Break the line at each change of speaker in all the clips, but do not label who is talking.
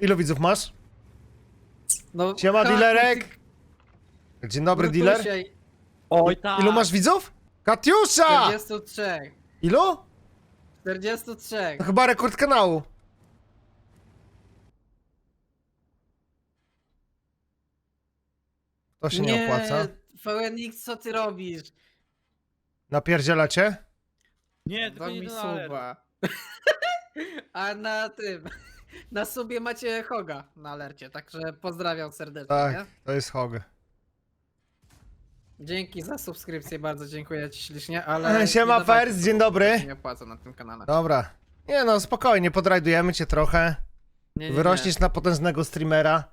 Ilu widzów masz?
No,
Siema,
ha,
dealerek.
ty-
Dzień dobry,
no
dealer.
Oj tak.
Ilu masz widzów? Katiusza!
43.
Ilu?
43.
To chyba rekord kanału. To się nie, opłaca.
VNX, co ty robisz?
Napierdzielacie?
Nie, tylko
Dał
nie
mi suba. A na tym, na subie macie Hoga na alercie, także pozdrawiam serdecznie.
Tak,
Nie?
to jest hog.
Dzięki za subskrypcję, bardzo dziękuję ci ślicznie, ale...
Siema
nie dawajcie
Fers, dzień dobry.
Nie opłaca na tym kanale.
Dobra. Nie no, spokojnie, podrajdujemy cię trochę.
Nie, nie, nie.
Wyrośniesz na potężnego streamera.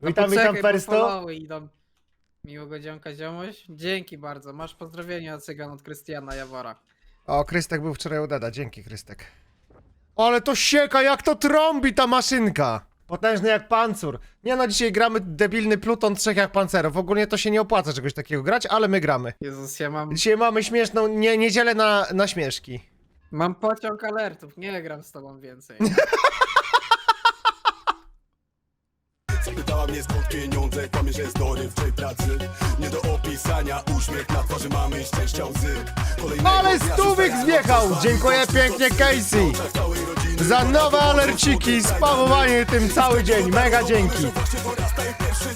No
Witam,
poczekaj,
witam
bo
Fersto.
followy idą. Miłego dzionka ziomuś. Dzięki bardzo. Masz pozdrowienia od cygan od Krystiana Jawora.
O, Krystek był wczoraj u Deda, dzięki Krystek. Ale to sieka, jak to trąbi ta maszynka! Potężny jak pancur. Nie no, dzisiaj gramy debilny pluton trzech jak pancerów. Ogólnie to się nie opłaca czegoś takiego grać, ale my gramy.
Jezus, ja mam,
Dzisiaj mamy śmieszną nie, niedzielę na, na śmieszki.
mam pociąg alertów. Nie gram z tobą więcej.
Zapytała mnie skąd pieniądze, kłamie, że jest dorywczej pracy Nie do opisania, uśmiech na twarzy mamy i szczęścia łzy Kolejnego
Ale
dnia
zjechał!
rano,
Dziękuję pięknie, Casey.
w oczach całej rodziny.
Za nowe alerciki, spamowanie tym cały dzień. Mega dzięki.
Właśnie porasta i pierwszy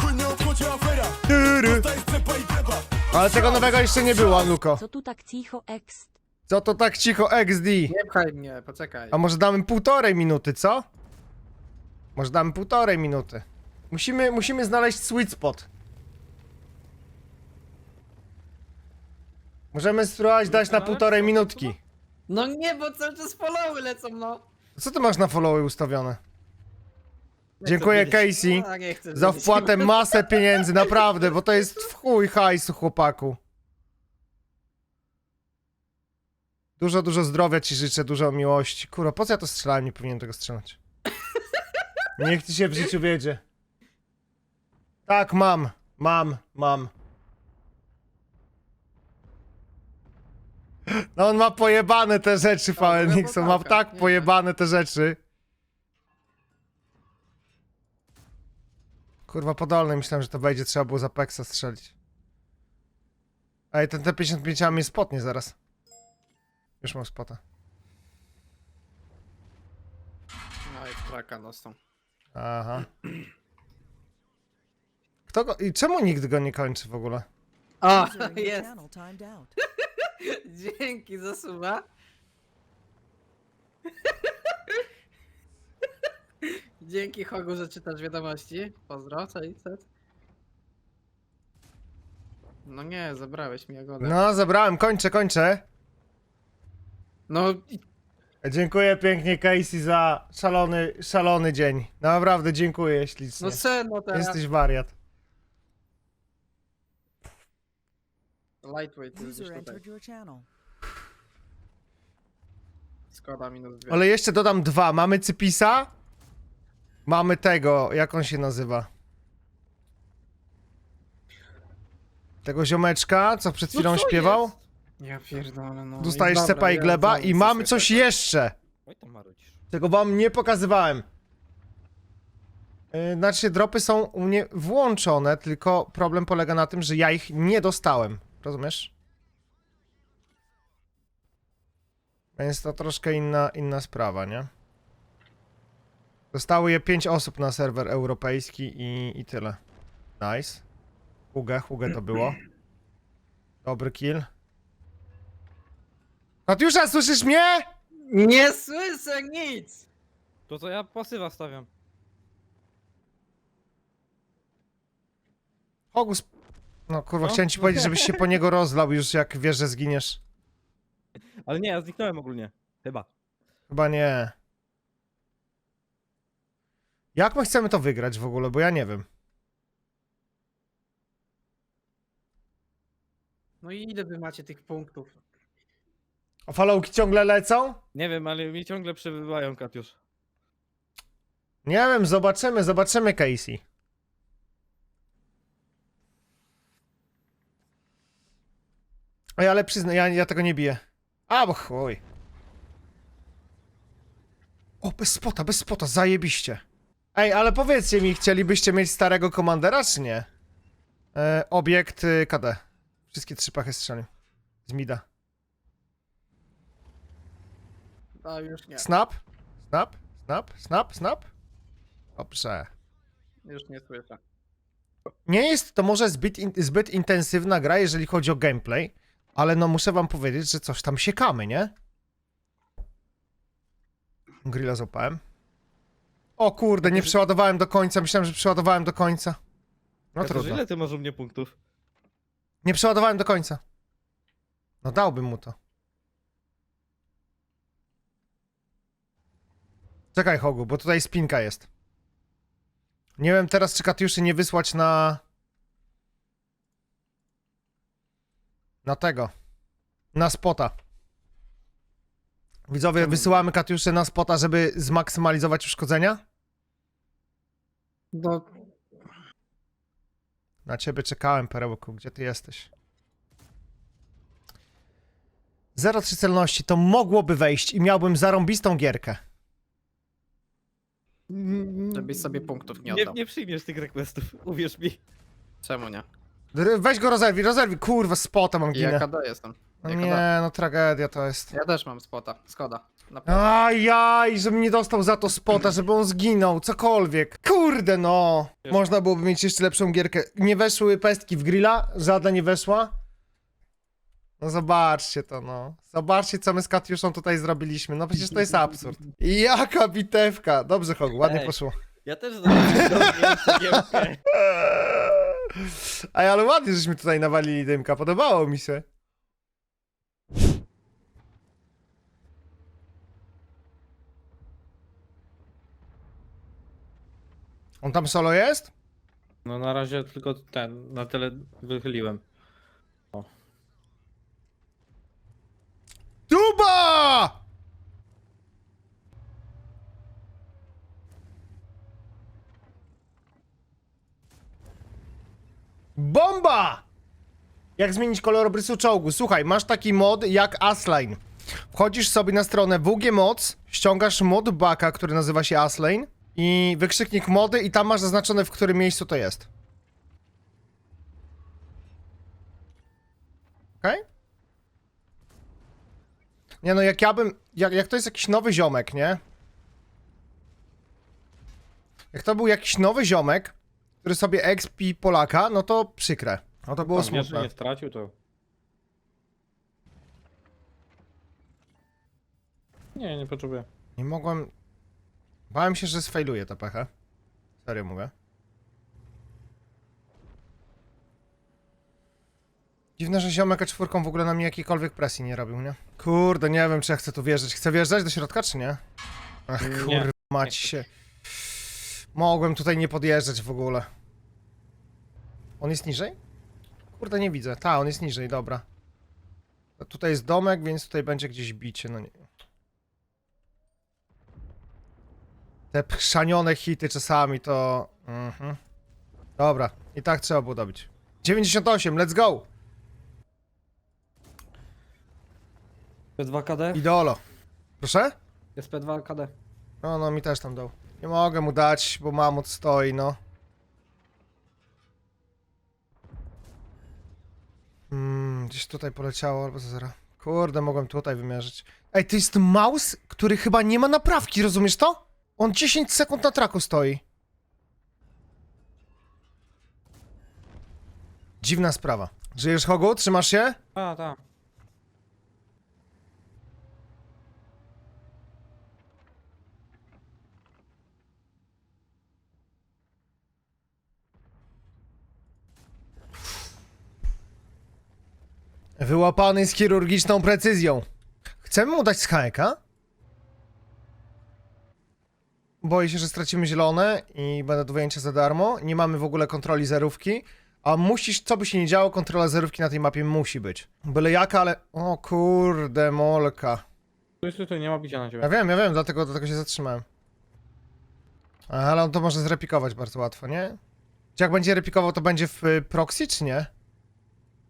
Chuj nie obchodzi afera
Tyry.
To jest cepa i klepa
Ale tego nowego jeszcze nie było, Luko.
Co tu tak cicho, ekst?
Co to tak cicho XD?
Nie pchaj mnie, poczekaj.
A może damy półtorej minuty, co? Może damy półtorej minuty. Musimy, musimy znaleźć sweet spot. Możemy spróbować dać na półtorej minutki.
No nie, bo cały czas followy lecą, no.
Co ty masz na followy ustawione?
Nie
Dziękuję,
chcę wiedzieć.
Casey,
A, nie chcę
Za
wiedzieć.
wpłatę masę pieniędzy, naprawdę, bo to jest w chuj hajsu, chłopaku. Dużo, dużo zdrowia ci życzę, dużo miłości. Kurwa, po co ja to strzelałem? Nie powinienem tego strzelać. Niech ci się w życiu wiedzie. Tak, mam, mam, mam. No on ma pojebane te rzeczy, VNX, on ma tak
nie?
pojebane te rzeczy. Kurwa, podolny, myślałem, że to wejdzie, trzeba było za Peksa strzelić. Ej, ten T55 mnie spotnie zaraz. Już mam spota.
No i traka dostał.
Aha. Kto go... I czemu nikt go nie kończy w ogóle?
O, jest. Dzięki za suba. Dzięki Hogu, że czytasz wiadomości. Pozdro, cześć, cześć. No nie, zabrałeś mi jagodę. No,
No, zebrałem, kończę, kończę.
i-
Dziękuję pięknie Casey za szalony, szalony dzień. Naprawdę dziękuję ślicznie.
no sen, no teraz.
Jesteś wariat.
Lightweight jest gdzieś tutaj.
entered your channel.
Skoda minus dwie.
Ale jeszcze dodam dwa. Mamy Cypisa. Mamy tego, jak on się nazywa? Tego ziomeczka, co przed chwilą
No co
śpiewał.
jest? Ja pierdolę, no.
Dostajesz
Dobra,
cepa i
ja
gleba i mam
sobie
coś jeszcze.
Oj tam marudzisz.
Tego wam nie pokazywałem. Yy, Znaczy, dropy są u mnie włączone, tylko problem polega na tym, że ja ich nie dostałem. Rozumiesz? Więc to troszkę inna, inna sprawa, nie? Dostało je 5 osób na serwer europejski i, i tyle. Nice. Hugę, Hugę to było. Dobry kill. Katiusza, słyszysz mnie?
Nie słyszę nic!
To co ja pasywa stawiam.
Hogus. No kurwa,
Co?
chciałem ci powiedzieć, żebyś się po niego rozlał już jak wiesz, że zginiesz.
Ale nie, ja zniknąłem ogólnie. Chyba.
Chyba nie. Jak my chcemy to wygrać w ogóle, bo ja nie wiem.
No i ile wy macie tych punktów?
A followki ciągle lecą?
Nie wiem, ale mi ciągle przebywają, Katiusz.
Nie wiem, zobaczymy, zobaczymy Casey. Ej, ale przyznaj, ja, ja tego nie biję. A, bo chuj. O, bez spota, bez spota, zajebiście. Ej, ale powiedzcie mi, chcielibyście mieć starego komandera, czy nie? E, obiekt y, KD. Wszystkie trzy pachy strzelił. Z mida.
A już nie.
Snap, snap, snap, snap, snap. Dobrze.
Już nie słyszę.
Nie jest to może zbyt, in, zbyt intensywna gra, jeżeli chodzi o gameplay, ale no muszę wam powiedzieć, że coś tam siekamy, nie? Grilla złapałem. O kurde, nie przeładowałem do końca, myślałem, że przeładowałem do końca. No
Katiusz,
trudno.
ile ty masz u mnie punktów?
Nie przeładowałem do końca. No dałbym mu to. Czekaj, Hogu, bo tutaj spinka jest. Nie wiem teraz, czy Katiuszy nie wysłać na... Na tego. Na spota. Widzowie, wysyłamy Katiuszy na spota, żeby zmaksymalizować uszkodzenia?
No,
Na ciebie czekałem, Perełku. Gdzie ty jesteś? 0,3 celności to mogłoby wejść i miałbym zarąbistą gierkę.
żebyś sobie punktów nie
Nie,
oddał.
nie przyjmiesz tych requestów, uwierz mi.
Czemu nie?
Weź go rozerwij, rozerwij. Kurwa, spota mam
Ja
ginę.
KD jestem.
No nie, no tragedia to jest.
Ja też mam spota. Skoda. Naprawdę.
Ajaj, żebym nie dostał za to spota, żeby on zginął, cokolwiek. Kurde no. Można byłoby mieć jeszcze lepszą gierkę. Nie weszły pestki w grilla, żadna nie weszła. No zobaczcie to no. Zobaczcie co my z Katiuszą tutaj zrobiliśmy. No przecież to jest absurd. Jaka bitewka. Dobrze Hogu, ładnie
Ej.
poszło.
Ja też zrobiłem cegiełkę.
Ej, ale ładnie żeśmy tutaj nawalili dymka, podobało mi się. On tam solo jest?
No na razie tylko ten, na tyle wychyliłem.
Tuba! Bomba! Jak zmienić kolor obrysu czołgu? Słuchaj, masz taki mod jak Asline. Wchodzisz sobie na stronę WG Mods, ściągasz mod baka, który nazywa się Aslane i wykrzyknik mody i tam masz zaznaczone w którym miejscu to jest. Okej? Nie no, jak ja bym. Jak, jak to jest jakiś nowy ziomek, nie? Jak to był jakiś nowy ziomek, który sobie expi Polaka, no to przykre. No to było
Pan wiesz, że
smutne.
nie stracił, to... Nie, nie potrzebuję.
Nie mogłem. Bałem się, że sfailuję tę pechę. Serio mówię. Dziwne, że ziomek czwórką w ogóle na mnie jakiejkolwiek presji nie robił, nie? Kurde, nie wiem, czy ja chcę tu wjeżdżać. Chcę wjeżdżać do środka, czy nie? Ach,
Nie.
kurwa, mać się. Mogłem tutaj nie podjeżdżać w ogóle. On jest niżej? Kurde, nie widzę. Ta, on jest niżej, dobra. Tutaj jest domek, więc tutaj będzie gdzieś bicie, no nie. Te chrzanione hity czasami to... Mhm. Dobra, i tak trzeba było dobić. 98, let's go!
P2 KD?
Idolo. Proszę?
Jest P2 KD.
No, no, mi też tam dał. Nie mogę mu dać, bo mamut stoi, no. Hmm, gdzieś tutaj poleciało, albo zero. Kurde, mogłem tutaj wymierzyć. Ej, to jest mouse, który chyba nie ma naprawki, rozumiesz to? On 10 sekund na traku stoi. Dziwna sprawa. Żyjesz, Hogu? Trzymasz się?
A, tak.
Wyłapany z chirurgiczną precyzją. Chcemy mu dać skajka? Boję się, że stracimy zielone i będę do wyjęcia za darmo. Nie mamy w ogóle kontroli zerówki. A musisz, co by się nie działo, kontrola zerówki na tej mapie musi być. Byle jaka, ale... O kurde, molka.
Tu jest tutaj, nie ma bicia na ciebie.
Ja wiem, ja wiem, dlatego, dlatego się zatrzymałem. Ale on to może zrepikować bardzo łatwo, nie? Czy jak będzie repikował, to będzie w y, proxy, czy nie?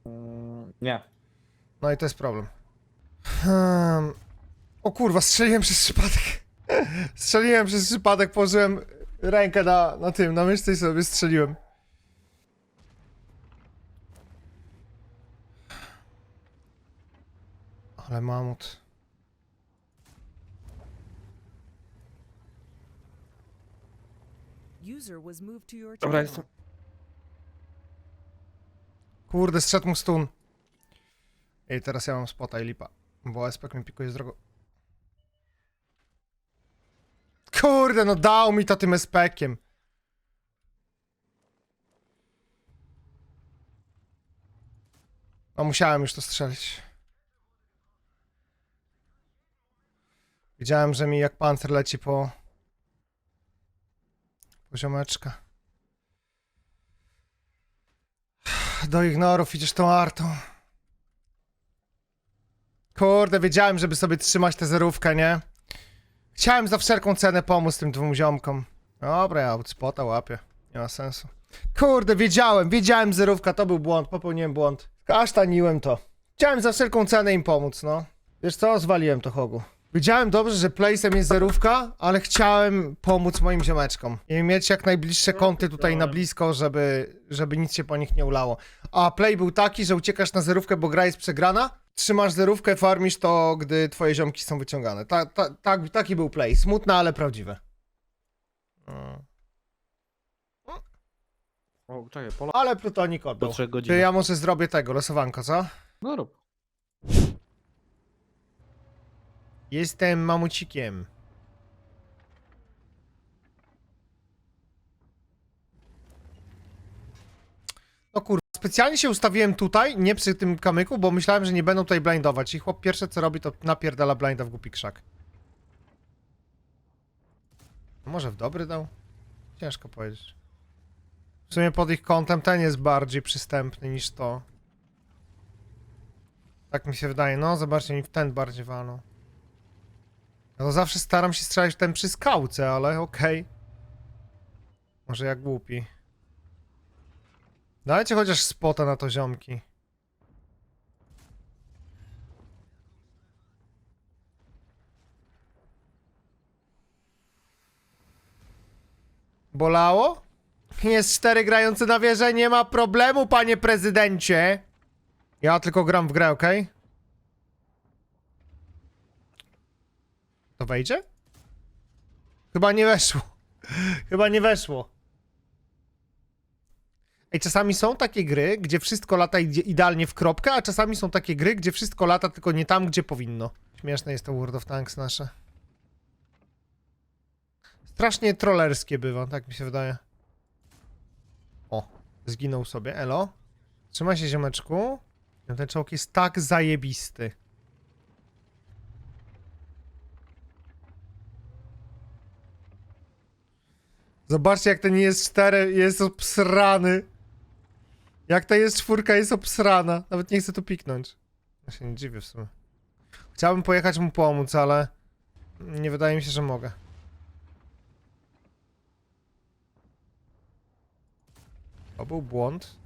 Mm, nie.
No i to jest problem. Hmm. O kurwa, strzeliłem przez przypadek. Strzeliłem przez przypadek, położyłem rękę na, na tym, na myszce i sobie strzeliłem. Ale mamut.
User was moved to your
Dobra, jestem.
Kurde, strzedł mu stun. I teraz ja mam spota i lipa. Bo aspekt mi pikuje z drogą. Kurde, no dał mi to tym espekiem. No musiałem już to strzelić. Widziałem, że mi jak pancer leci po... Poziomeczka. Do ignorów idziesz tą artą. Kurde, wiedziałem, żeby sobie trzymać tę zerówkę, nie? Chciałem za wszelką cenę pomóc tym dwóm ziomkom. Dobra, ja spota łapię. Nie ma sensu. Kurde, wiedziałem, wiedziałem zerówka, to był błąd, popełniłem błąd. Kasztaniłem to. Chciałem za wszelką cenę im pomóc, no. Wiesz co, zwaliłem to Hogu. Wiedziałem dobrze, że place'em jest zerówka, ale chciałem pomóc moim ziomeczkom. I mieć jak najbliższe kąty tutaj na blisko, żeby, żeby nic się po nich nie ulało. A play był taki, że uciekasz na zerówkę, bo gra jest przegrana, trzymasz zerówkę, farmisz to, gdy twoje ziomki są wyciągane. Ta, ta, tak, taki był play. Smutne, ale prawdziwe.
O, czekaj, pola.
Ale plutonik
Po
oddał.
trzech
Ty
godzinach.
ja może zrobię tego, losowanko, co?
No rób.
Jestem mamucikiem. No kurwa, specjalnie się ustawiłem tutaj, nie przy tym kamyku, bo myślałem, że nie będą tutaj blindować. I chłop pierwsze co robi, to napierdala blinda w głupi krzak. A Może w dobry dał? Ciężko powiedzieć. W sumie pod ich kątem ten jest bardziej przystępny niż to. Tak mi się wydaje. No, zobaczcie, mi w ten bardziej walą. Ja to zawsze staram się strzelać w ten przy skałce, ale okej. Może jak głupi. Dajcie chociaż spota na to ziomki. Bolało? Jest cztery grający na wieżę, nie ma problemu, panie prezydencie. Ja tylko gram w grę, okej? To wejdzie? Chyba nie weszło. Chyba nie weszło. Ej, czasami są takie gry, gdzie wszystko lata idealnie w kropkę, a czasami są takie gry, gdzie wszystko lata tylko nie tam, gdzie powinno. Śmieszne jest to World of Tanks nasze. Strasznie trollerskie bywa, tak mi się wydaje. O, zginął sobie, elo. Trzymaj się, ziomeczku. Ten czołg jest tak zajebisty. Zobaczcie, jak ten jest 4 jest obsrany. Jak ta jest czwórka jest obsrana. Nawet nie chcę tu piknąć. Ja się nie dziwię w sumie. Chciałbym pojechać mu pomóc, ale nie wydaje mi się, że mogę. To był błąd.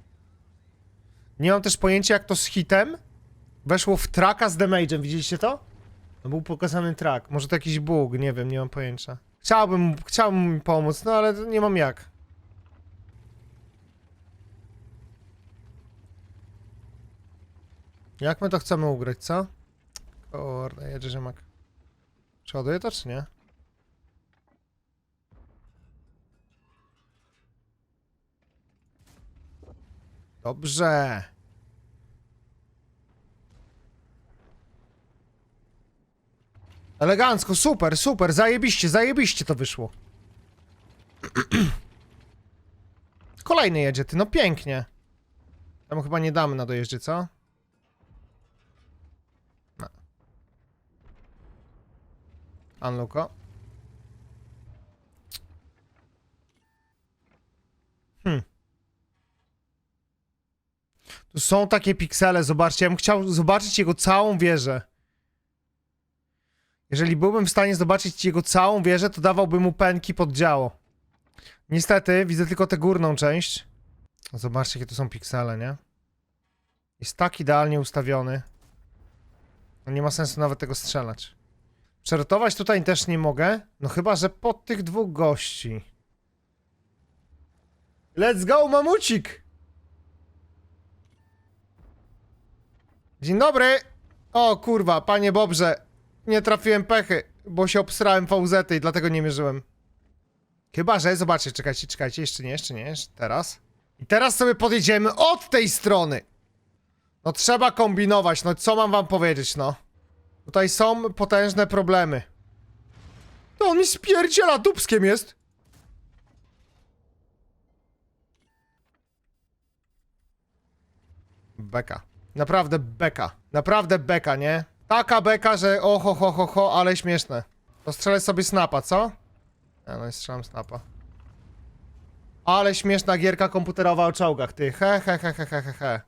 Nie mam też pojęcia, jak to z hitem weszło w traka z damage'em. Widzieliście to? No był pokazany track. Może to jakiś bug, nie wiem, nie mam pojęcia. Chciałbym, chciałbym pomóc, no ale nie mam jak. Jak my to chcemy ugrać, co? Kurde, jedzie ziemak. Przeładuje to, czy nie? Dobrze. Elegancko, super, super, zajebiście, zajebiście to wyszło. Kolejny jedzie, ty, no pięknie. Tam chyba nie damy na dojeździe, co? Unluko. Hmm. Tu są takie piksele, zobaczcie, ja bym chciał zobaczyć jego całą wieżę. Jeżeli byłbym w stanie zobaczyć jego całą wieżę, to dawałbym mu pęki pod działo. Niestety, widzę tylko tę górną część. Zobaczcie, jakie tu są piksele, nie? Jest tak idealnie ustawiony. No nie ma sensu nawet tego strzelać. Przerotować tutaj też nie mogę. No chyba, że pod tych dwóch gości. Let's go, mamucik! Dzień dobry! O kurwa, panie Bobrze. Nie trafiłem pechy, bo się obsrałem VZ i dlatego nie mierzyłem. Chyba, że, zobaczcie, czekajcie, czekajcie, jeszcze nie, jeszcze nie, jeszcze teraz. I teraz sobie podjedziemy od tej strony. No trzeba kombinować, no co mam wam powiedzieć, no. Tutaj są potężne problemy. To on mi spierdziela dupskiem jest. Beka. Naprawdę beka. Naprawdę beka, nie? Taka beka, że oho, ho, ho, ho, ale śmieszne. To strzelę sobie snapa, co? Ja no strzelam snapa. Ale śmieszna gierka komputerowa o czołgach, ty. He, he, he, he, he, he.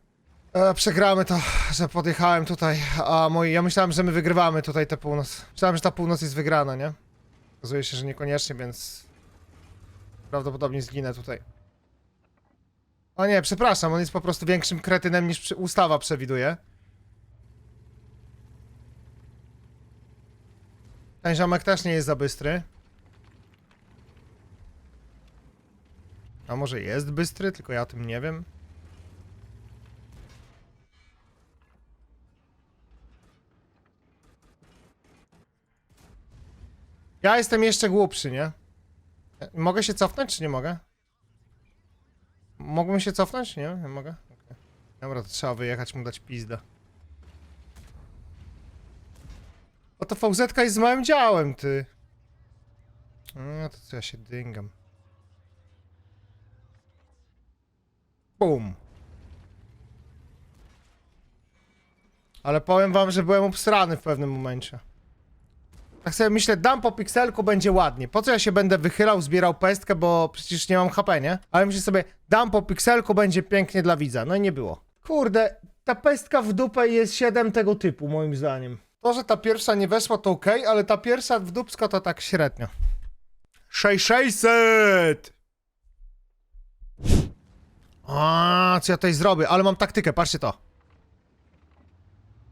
E, przegramy to, że podjechałem tutaj, a moi, ja myślałem, że my wygrywamy tutaj tę północ. Myślałem, że ta północ jest wygrana, nie? Okazuje się, że niekoniecznie, więc prawdopodobnie zginę tutaj. O nie, przepraszam, on jest po prostu większym kretynem niż przy- ustawa przewiduje. Ten ziomek też nie jest za bystry. A może jest bystry, tylko ja o tym nie wiem. Ja jestem jeszcze głupszy, nie? Mogę się cofnąć, czy nie mogę? Mógłbym się cofnąć? Nie, nie mogę? Okej. Dobra, to trzeba wyjechać, mu dać pizdę. O to VZ jest z małym działem, ty. No to co ja się dyngam. Bum. Ale powiem wam, że byłem obsrany w pewnym momencie. Tak sobie myślę, dam po pikselku, będzie ładnie. Po co ja się będę wychylał, zbierał pestkę, bo przecież nie mam HP, nie? Ale myślę sobie, dam po pikselku, będzie pięknie dla widza. No i nie było. Kurde, ta pestka w dupę jest 7 tego typu, moim zdaniem. To, że ta pierwsza nie weszła, to ok, ale ta pierwsza w dupsko to tak średnio. 6600! A, co ja tutaj zrobię? Ale mam taktykę, patrzcie to.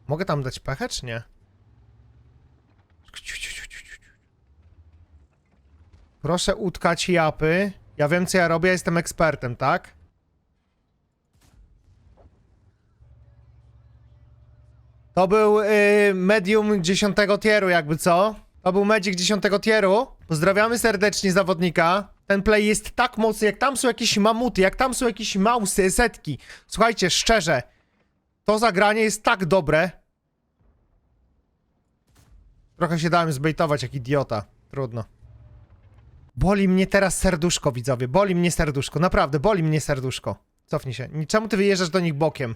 Mogę tam dać pechę, czy nie? Proszę utkać japy. Ja wiem, co ja robię, jestem ekspertem, tak? To był y, medium 10 tieru, jakby co? To był medic 10 tieru. Pozdrawiamy serdecznie zawodnika. Ten play jest tak mocny, jak tam są jakieś mamuty, jak tam są jakieś mausy, setki. Słuchajcie, szczerze, to zagranie jest tak dobre. Trochę się dałem zbejtować jak idiota. Trudno. Boli mnie teraz serduszko, widzowie. Boli mnie serduszko. Naprawdę, boli mnie serduszko. Cofnij się. Czemu ty wyjeżdżasz do nich bokiem?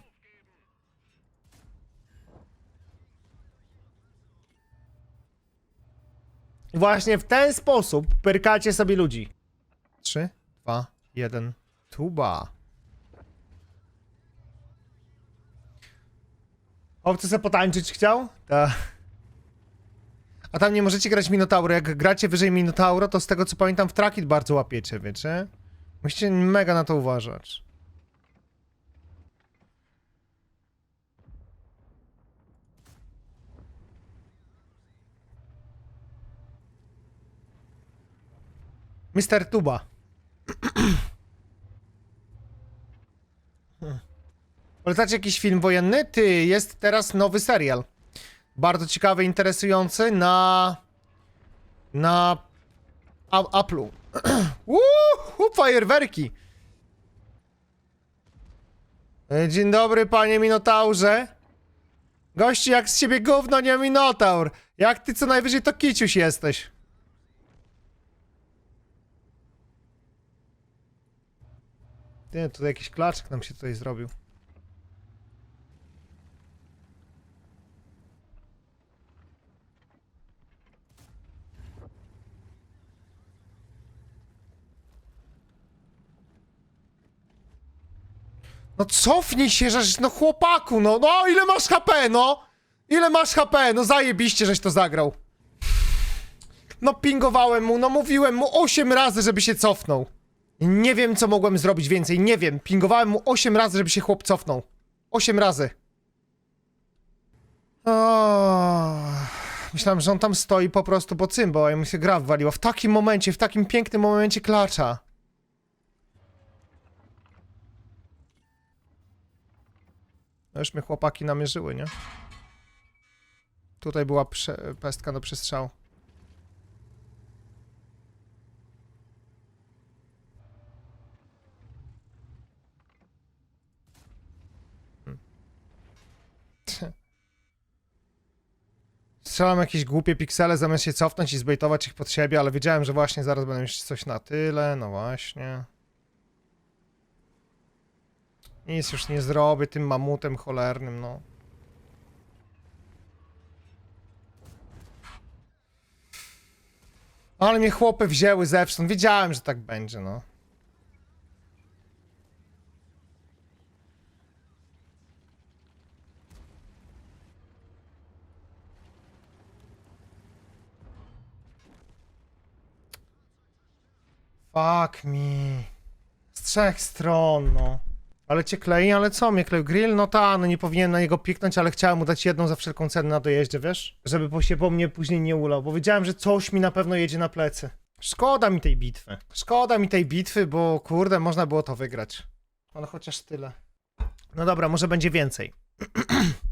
Właśnie w ten sposób pyrkacie sobie ludzi. 3, 2, 1. Tuba. Obcy se potańczyć chciał? Ta. A tam nie możecie grać Minotauro. Jak gracie wyżej Minotauro, to z tego co pamiętam w Trakit bardzo łapiecie, wiecie? Musicie mega na to uważać. Mister Tuba. Polecacie jakiś film wojenny? Ty, jest teraz nowy serial. Bardzo ciekawy, interesujący na... Na... A- Apple'u. Uuu, fajerwerki! E, Dzień dobry, panie Minotaurze. Gości, jak z ciebie gówno, nie Minotaur. Jak ty co najwyżej to kiciuś jesteś. Ty, tutaj jakiś klaczek nam się tutaj zrobił. No cofnij się, żeś, no chłopaku, no, no ile masz HP, no? Ile masz HP? No zajebiście, żeś to zagrał. No pingowałem mu, no mówiłem mu 8 razy, żeby się cofnął. Nie wiem, co mogłem zrobić więcej, nie wiem. Pingowałem mu 8 razy, żeby się chłop cofnął. 8 razy. O, myślałem, że on tam stoi po prostu po cymbo, a mu się gra wwaliła. W takim momencie, w takim pięknym momencie klacza. No już mnie chłopaki namierzyły, nie? Tutaj była pestka do przestrzału. Hmm. Strzelam jakieś głupie piksele zamiast się cofnąć i zbejtować ich pod siebie, ale wiedziałem, że właśnie zaraz będę mieć coś na tyle, no właśnie. Nic już nie zrobię tym mamutem cholernym, no. Ale mnie chłopy wzięły zewsząd. Wiedziałem, że tak będzie, no. Fuck me. Z trzech stron, no. Ale cię klei, ale co mnie kleił? Grill? No ta, no nie powinienem na niego piknąć, ale chciałem mu dać jedną za wszelką cenę na dojeździe, wiesz? Żeby po się po mnie później nie ulał, bo wiedziałem, że coś mi na pewno jedzie na plecy. Szkoda mi tej bitwy. Szkoda mi tej bitwy, bo kurde, można było to wygrać. Ale chociaż tyle. No dobra, może będzie więcej.